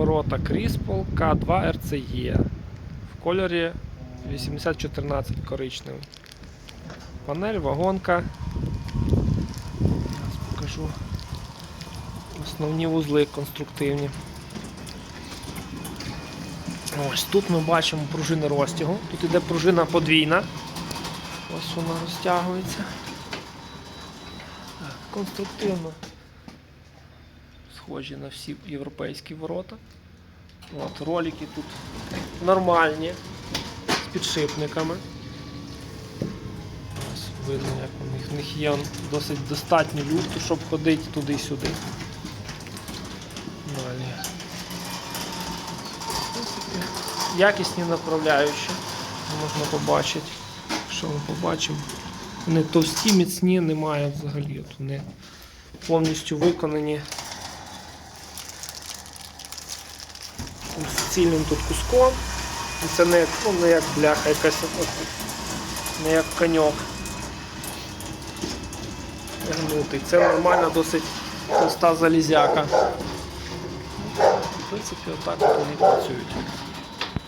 Ворота Кріспол К2 RCE в кольорі 8014 коричневий. Панель, вагонка. Зараз покажу основні вузли конструктивні. Ось тут ми бачимо пружини розтягу. Тут іде пружина подвійна. Ось вона розтягується. Конструктивно. Схожі на всі європейські ворота. От, ролики тут нормальні, з підшипниками. Ось видно, як у них, в них є досить достатньо люфту, щоб ходити туди-сюди. Далі. Якісні направляючі, можна побачити. Що ми побачимо? Вони товсті, міцні, немає взагалі. От вони повністю виконані цільним тут куском. І це не, ну, не як бляха якась, не як коньок. Гнутий. Це нормальна досить товста залізяка. В принципі, отак от вони працюють.